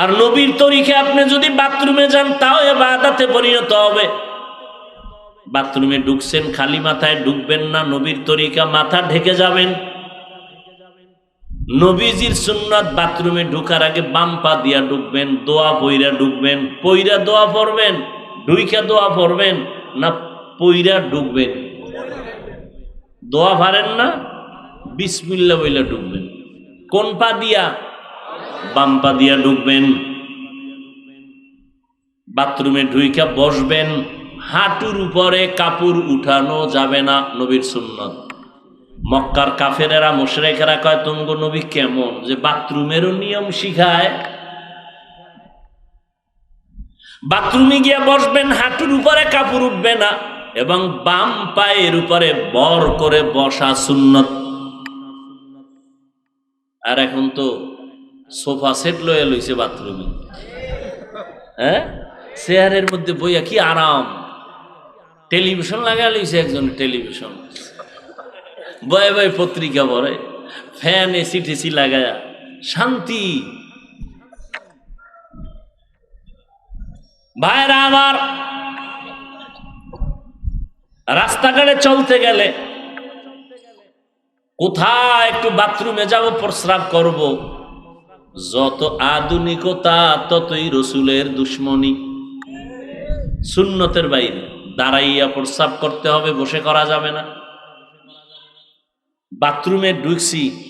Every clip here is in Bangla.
আর নবীর তরিকে আপনি যদি বাথরুমে যান, তাও এবাদাতে পরিণত হবে। বাথরুমে ঢুকছেন, খালি মাথায় ঢুকবেন না, নবীর তরিকা মাথা ঢেকে যাবেন। নবীজির সুন্নাত বাথরুমে ঢুকার আগে বাম পা দিয়া ঢুকবেন, দোয়া পইরা ঢুকবেন। পইরা দোয়া পড়বেন, ঢুইকা দোয়া পড়বেন, না পইরা ঢুকবেন। দোয়া ভারেন না, বিসমিল্লা বইলা ঢুকবেন। কোন পা দিয়া বাম পা দিয়া ঢুকবেন। বাথরুমে ঢুইকা বসবেন। হাঁটুর উপরে কাপড় উঠানো যাবে না নবীর সুন্নত। মক্কার কাফেরেরা, মুশরেকেরা কয়, তুমগ নবী কেমন? যে বাথরুমেরও নিয়ম শিখায়। বাথরুমে গিয়ে বসবেন, হাঁটুর উপরে কাপড় উঠবে না এবং বাম পায়ের উপরে বর করে বসা সুন্নত। আর এখন তো সোফা সেট লয়ে লইছে বাথরুমে। হ্যাঁ? চেয়ারের মধ্যে বইয়া কি আরাম। টেলিভিশন লাগা লইছে একজন টেলিভিশন। বয়ে বয়ে পত্রিকা পড়ে, ফ্যান, এসি, টেসি লাগায়া, শান্তি। ভাইরা আমার, রাস্তাঘাটে চলতে গেলে কোথায় একটু বাথরুমে যাব, প্রস্রাব করব। যত আধুনিকতা, ততই রসুলের দুশ্মনী। সুন্নতের বাইরে দাঁড়াইয়া প্রস্রাব করতে হবে, বসে করা যাবে না। বাথরুমে ঢুকছি।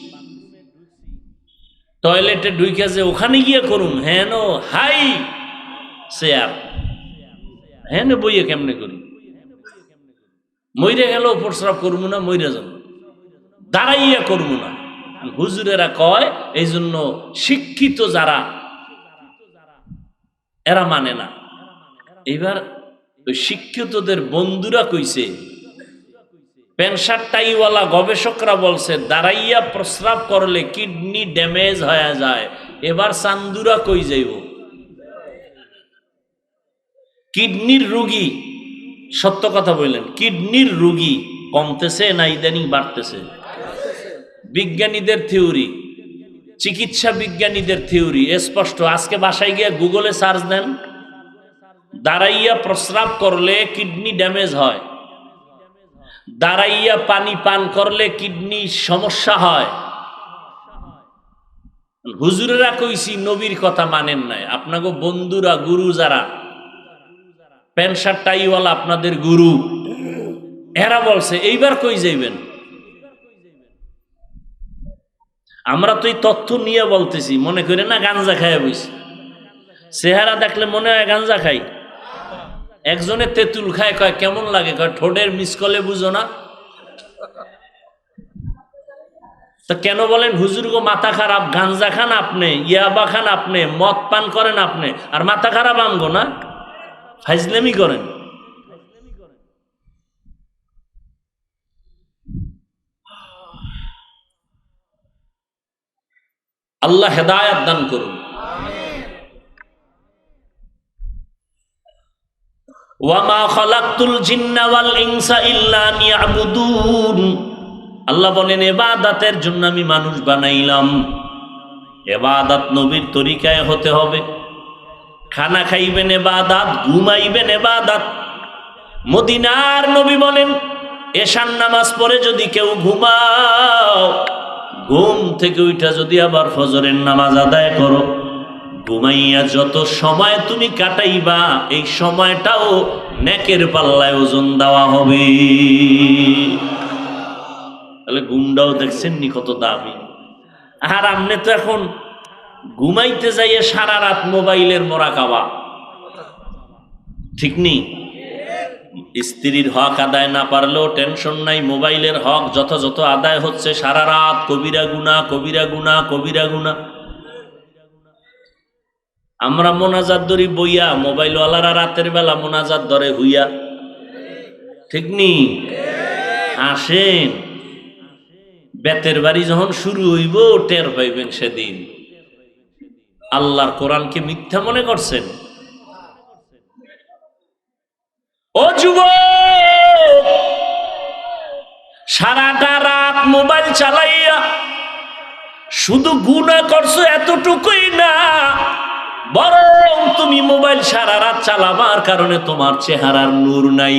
টয়লেটে ঢুকে যে ওখানে গিয়ে করুন হেন হাই চেয়ার। হেন বইয়ে কেমনে করি? মইরে গেল প্রস্রাব করব না, মইরে যাব। দাঁড়াইয়া করব না। হুজুরেরা কয় এই জন্য শিক্ষিত যারা, এরা মানে না। এবার ওই শিক্ষিতদের বন্ধুরা কইছে প্যান্সার টাইওয়ালা গবেষকরা বলছে, দাঁড়াইয়া প্রস্রাব করলে কিডনি ড্যামেজ হয়ে যায়। এবার চান্দুরা কই যাইব? কিডনির রুগী, সত্য কথা বললেন, কিডনির রুগী কমতেছে না ইদানিং বাড়তেছে। বিজ্ঞানীদের থিওরি, চিকিৎসা বিজ্ঞানীদের থিওরি স্পষ্ট। আজকে বাসায় গিয়ে গুগলে সার্চ দেন, দাঁড়াইয়া প্রস্রাব করলে কিডনি ড্যামেজ হয়। দাঁড়াইয়া পানি পান করলে কিডনি সমস্যা হয়। হুজুরেরা কইছি, নবীর কথা মানেন নাই। আপনাকে বন্ধুরা, গুরু যারা, প্যান্ট শার্ট টাইওয়ালা আপনাদের গুরু, এরা বলছে, এইবার কই যাইবেন? আমরা তো এই তথ্য নিয়ে বলতেছি, মনে করে না গাঞ্জা খায় বইছি। চেহারা দেখলে মনে হয় গাঞ্জা খাই। একজনে তেঁতুল খায়, কয়, কেমন লাগে? কয়, ঠোঁটের মিস কলে বুঝো না। তো কেন বলেন, হুজুর গো, মাথা খারাপ, গাঞ্জা খান আপনি, ইয়াবা খান আপনি, মদ পান করেন আপনি, আর মাথা খারাপ আমগো না? ফাইজলেমি করেন। আল্লাহ হেদায়াত দান করুন। আল্লাহ বলেন, এবাদাতের জন্য আমি মানুষ বানাইলাম। এবাদাত নবীর তরিকায় হতে হবে। খানা খাইবেন এবাদাত, ঘুমাইবেন এবাদাত। মদিনার নবী বলেন এশান নামাজ পরে যদি কেউ ঘুমাও ঘুম থেকে উঠা যদি আবার ফজরের নামাজ আদায় করো, ঘুমাইয়া যত সময় তুমি কাটাইবা, এই সময়টাও নেকের পাল্লায় ওজন দেওয়া হবে। তাহলে ঘুমটাও দেখছেন নি কত দামি। আর আপনি তো এখন ঘুমাইতে যাইয়ে সারা রাত মোবাইলের মরা কাবা। ঠিক নেই স্ত্রীর হক আদায় না পারলেও টেনশন নাই, মোবাইলের হক যথাযথ আদায় হচ্ছে, সারা রাত কবিরা গুনা কবিরা গুনা কবিরা গুনা আমরা মোনাজাত ধরি বইয়া, মোবাইলওয়ালারা রাতের বেলা মোনাজাত ধরে হইয়া। ঠিক নি? আসেন। বেতের বাড়ি যখন শুরু হইব, টের পাইবেন সেদিন। আল্লাহর কোরআনকে মিথ্যা মনে করছেন? ও যুব সারাটা রাত মোবাইল চালাইয়া শুধু গুণা করছ এতটুকুই না, বরং তুমি মোবাইল সারা রাত চালাবার কারণে তোমার চেহারার নূর নাই।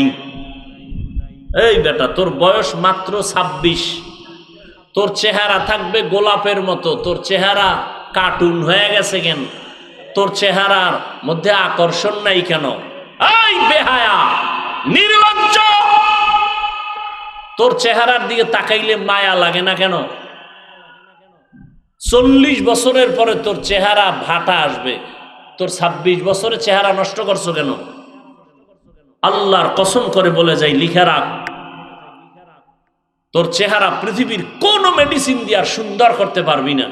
এই বেটা, তোর বয়স মাত্র ছাব্বিশ। তোর চেহারা থাকবে গোলাপের মতো। তোর চেহারা কার্টুন হয়ে গেছে কেন? তোর চেহারার মধ্যে আকর্ষণ নাই কেন? এই বেহায়া, নির্লজ্জ! তোর চেহারার দিকে তাকাইলে মায়া লাগে না কেন? চল্লিশ বছরের পরে তোর চেহারা ভাটা আসবে। তোর ছাব্বিশ বছরের চেহারা নষ্ট করছ কেন? আল্লাহর কসম করে বলে যাই, লিখে রাখ। তোর চেহারা পৃথিবীর কোনো মেডিসিন দিয়ে আর সুন্দর করতে পারবি না।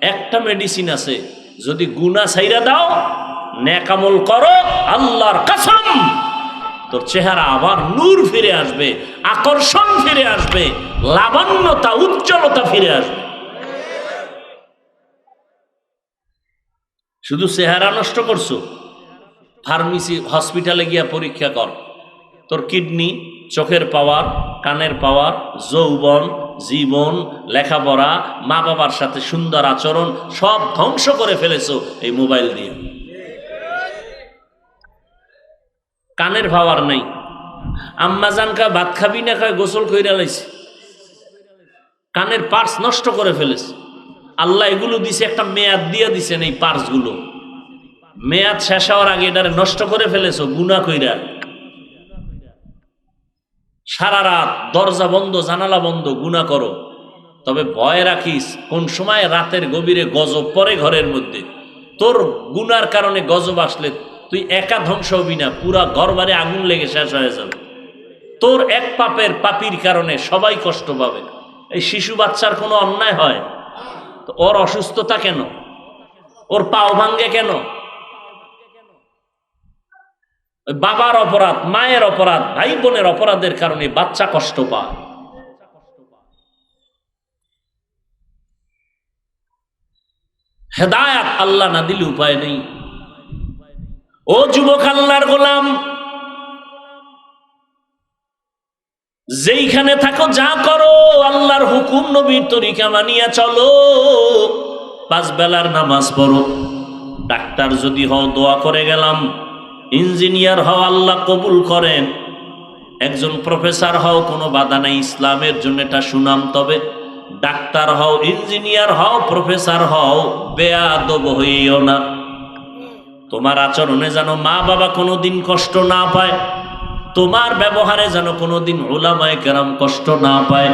একটা মেডিসিন আছে, যদি গুনা ছাইরা দাও নেকামল করো, আল্লাহর কসম। তোর চেহারা আবার নূর ফিরে আসবে, আকর্ষণ ফিরে আসবে, লাবণ্যতা, উজ্জ্বলতা ফিরে আসবে। শুধু চেহারা নষ্ট করছ, ফার্মেসি, হসপিটালে গিয়া পরীক্ষা কর। তোর কিডনি, চোখের পাওয়ার, কানের পাওয়ার, যৌবন, জীবন, লেখাপড়া মা বাবার সাথে সুন্দর আচরণ, সব ধ্বংস করে ফেলেছো এই মোবাইল দিয়ে। কানের পাওয়ার নাই। আম্মা জানকা ভাত খাবি না? খায় গোসল কইরা লাইছে। কানের পার্স নষ্ট করে ফেলেছে। আল্লাহ এগুলো দিছে, একটা মেয়াদ দিয়ে দিছেন এই পার্সগুলো। মেয়াদ শেষ হওয়ার আগে এটারে নষ্ট করে ফেলেছো গুনা কইরা। সারা রাত দরজা বন্ধ, জানালা বন্ধ গুনা করো। তবে ভয় রাখিস, কোন সময় রাতের গভীরে গজব পরে ঘরের মধ্যে। তোর গুনার কারণে গজব আসলে তুই একা ধ্বংস হবি না, পুরা ঘরবারে আগুন লেগে শেষ হয়ে যাবে। তোর এক পাপের পাপির কারণে সবাই কষ্ট পাবে এই শিশু বাচ্চার কোনো অন্যায় হয়? তো ওর অসুস্থতা কেন? ওর পাও ভাঙ্গে কেন? বাবার অপরাধ, মায়ের অপরাধ ভাই বোনের অপরাধের কারণে বাচ্চা কষ্ট পায়। হেদায়াত আল্লাহ না দিলে উপায় নেই। ও যুবক আল্লাহর গোলাম, যেইখানে থাকো যা করো, আল্লাহর হুকুম নবীর তরিকা মানিয়া চলো। পাঁচ বেলার নামাজ পড়ো। ডাক্তার যদি হও, দোয়া করে গেলাম। ইঞ্জিনিয়ার হও, আল্লাহ কবুল করেন। একজন প্রফেসর হও, কোনো বাধা নাই। ইসলামের জন্য এটা সুনাম। তবে ডাক্তার হও, ইঞ্জিনিয়ার হও, প্রফেসর হও, বেয়াদব হইও না। তোমার আচরণে যেন মা বাবা কোনোদিন কষ্ট না পায়, তোমার ব্যবহারে যেন কোনো দিন ওলামায় কেরাম কষ্ট না পায়,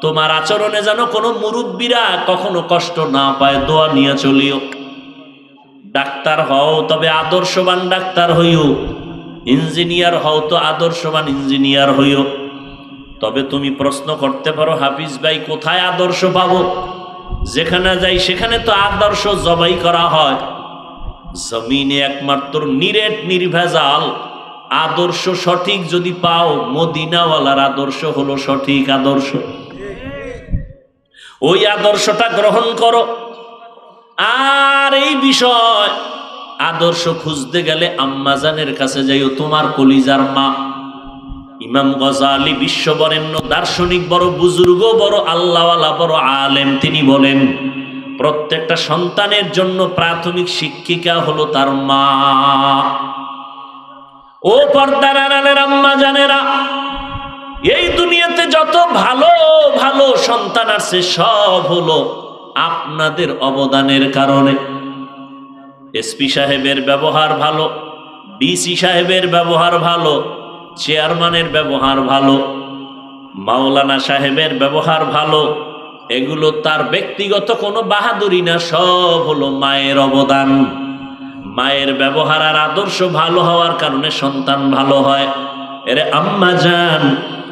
তোমার আচরণে যেন কোনো মুরব্বীরা কখনো কষ্ট না পায়, দোয়া নিয়ে চলিও। ডাক্তার হও, তবে আদর্শবান ডাক্তার হইও। ইঞ্জিনিয়ার হও, তো আদর্শবান ইঞ্জিনিয়ার হইও। তবে তুমি প্রশ্ন করতে পারো, হাফিজ ভাই, কোথায় আদর্শ পাবো? যেখানে যাই, সেখানে তো আদর্শ জবাই করা হয়। জমিনে একমাত্র নিরেট নির্ভেজাল। আদর্শ সঠিক যদি পাও, মদিনাওয়ালার আদর্শ হলো সঠিক আদর্শ। ওই আদর্শটা গ্রহণ করো। আর এই বিষয়, আদর্শ খুঁজতে গেলে আম্মাজানের কাছে যাইও, তোমার কলিজার মা। ইমাম গজালি বিশ্ববরেণ্য, দার্শনিক বড় বুজুর্গ বড়, আল্লাহওয়ালা বড় আলেম, তিনি বলেন প্রত্যেকটা সন্তানের জন্য প্রাথমিক শিক্ষিকা হলো তার মা। ও পর্দার আড়ালের আম্মা জানেরা, এই দুনিয়াতে যত ভালো ভালো সন্তান আছে, সব হলো আপনাদের অবদানের কারণে। এসপি সাহেবের ব্যবহার ভালো, ডিসি সাহেবের ব্যবহার ভালো, চেয়ারম্যানের ব্যবহার ভালো, মাওলানা সাহেবের ব্যবহার ভালো এগুলো তার ব্যক্তিগত কোনো বাহাদুরি না, সব হলো মায়ের অবদান। মায়ের ব্যবহার আর আদর্শ ভালো হওয়ার কারণে সন্তান ভালো হয়। এরে আম্মা যান,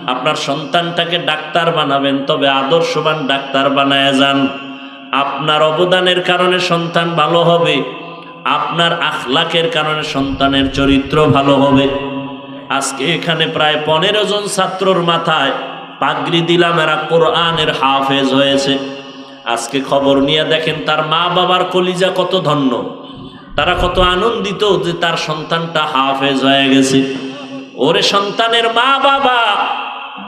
আপনার সন্তানটাকে ডাক্তার বানাবেন, তবে আদর্শবান ডাক্তার বানায় যান। আপনার অবদানের কারণে সন্তান ভালো হবে, আপনার আখলাকের কারণে সন্তানের চরিত্র ভালো হবে। আজকে এখানে প্রায় পনেরো জন ছাত্রর মাথায় পাগড়ি দিলাম, এরা কোরআনের হাফেজ হয়েছে। আজকে খবর নিয়ে দেখেন, তার মা বাবার কলিজা কত ধন্য। তারা কত আনন্দিত যে তার সন্তানটা হাফেজ হয়ে গেছে। ওরে সন্তানের মা বাবা,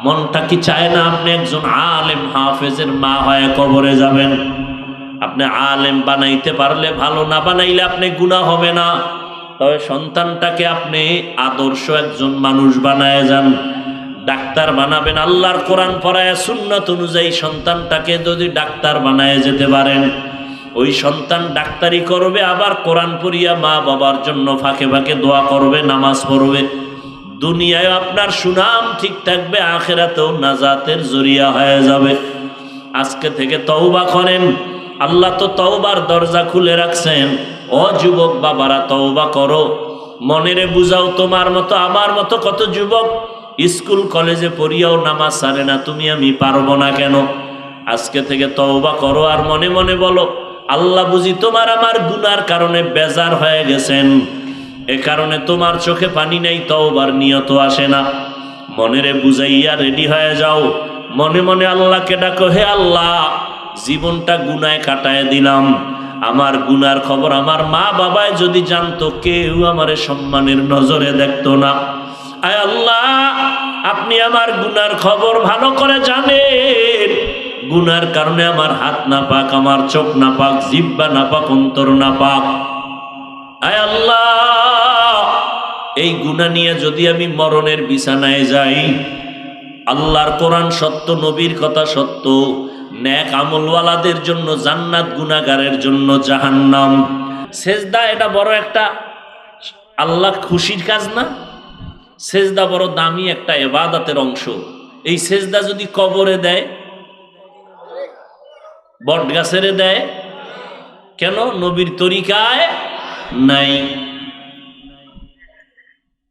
মনটা কি চায় না আপনি একজন আলেম, হাফেজের মা হয়ে কবরে যাবেন? আপনি আলেম বানাইতে পারলে ভালো, না বানাইলে আপনি গুণা হবে না। তবে সন্তানটাকে আপনি আদর্শ একজন মানুষ বানায় যান। ডাক্তার বানাবেন, আল্লাহর কোরআন পড়ায়, সুন্নত অনুযায়ী সন্তানটাকে যদি ডাক্তার বানায় যেতে পারেন, ওই সন্তান ডাক্তারি করবে, আবার কোরআন পড়িয়া মা বাবার জন্য ফাঁকে ফাঁকে দোয়া করবে, নামাজ পড়বে। দুনিয়ায় আপনার সুনাম ঠিক থাকবে, আখেরাতেও নাজাতের জরিয়া হয়ে যাবে। আজকে থেকে তওবা করেন। আল্লাহ তো তওবার দরজা খুলে রাখছেন। ও যুবক বাবারা, তওবা করো। মনেরে বুঝাও তোমার মতো, আমার মতো কত যুবক? স্কুল, কলেজে পড়িয়াও নামাজ সারে না, তুমি আমি পারব না কেন? আজকে থেকে তওবা করো আর মনে মনে বলো, আল্লাহ বুঝি তোমার আমার গুনার কারণে বেজার হয়ে গেছেন। এ কারণে তোমার চোখে পানি নেই, তওবার নিয়ত আসে না। মনেরে বুঝাইয়া রেডি হয়ে যাও। মনে মনে আল্লাহকে ডাকো, হে আল্লাহ, জীবনটা গুনায় কাটায় দিলাম। আমার গুনার খবর আমার মা বাবায় যদি জানতো, কেউ আমারে সম্মানের নজরে দেখতো না। আয় আল্লাহ আপনি আমার গুনার খবর ভালো করে জানেন। গুনার কারণে আমার হাত না পাক আমার চোখ না পাক জিব্বা না পাক অন্তর না পাক আয় আল্লাহ, এই গুণা নিয়ে যদি আমি মরণের বিছানায় যাই, আল্লাহর কোরআন সত্য, নবীর কথা সত্য, ন্যাক আমলওয়ালাদের জন্য, জান্নাত গুনাগারের জন্য জাহান্নাম। সেজদা, এটা বড় একটা আল্লাহ খুশির কাজ না? সেজদা বড় দামি একটা এবাদাতের অংশ। এই সেজদা যদি কবরে দেয় বট গাছেরে দেয়, কেন? নবীর তরিকায় নাই।